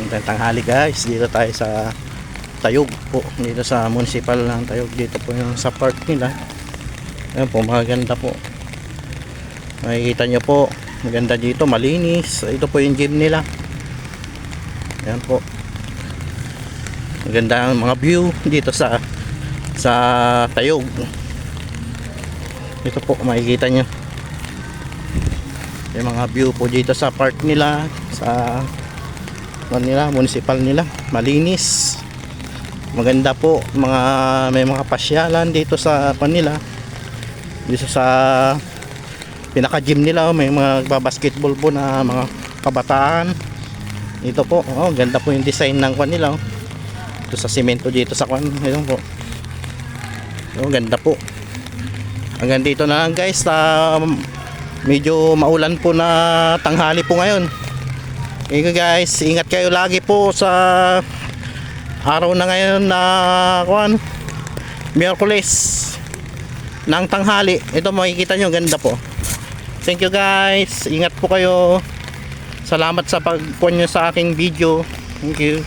Magandang tanghali guys. Dito tayo sa Tayog po. Dito sa municipal ng Tayog. Dito po yung sa park nila. Ayan po, maganda po. Makikita nyo po. Maganda dito, malinis. Ito po yung gym nila. Ayan po. Maganda ang mga view dito sa sa Tayog. Ito po, makikita nyo. Yung mga view po dito sa park nila. Sa nila, municipal nila. Malinis. Maganda po. Mga, may mga pasyalan dito sa panila. Dito sa pinaka-gym nila. May mga basketball po na mga kabataan. Dito po. Oh, ganda po yung design ng kwan nila. Oh. Ito sa simento dito sa kwan. Ayun po. Oh, ganda po. Hanggang dito na lang guys. Um, medyo maulan po na tanghali po ngayon. Okay guys, ingat kayo lagi po sa araw na ngayon na kuan Miyerkules ng tanghali. Ito makikita nyo, ganda po. Thank you guys. Ingat po kayo. Salamat sa pagkuhan nyo sa aking video. Thank you.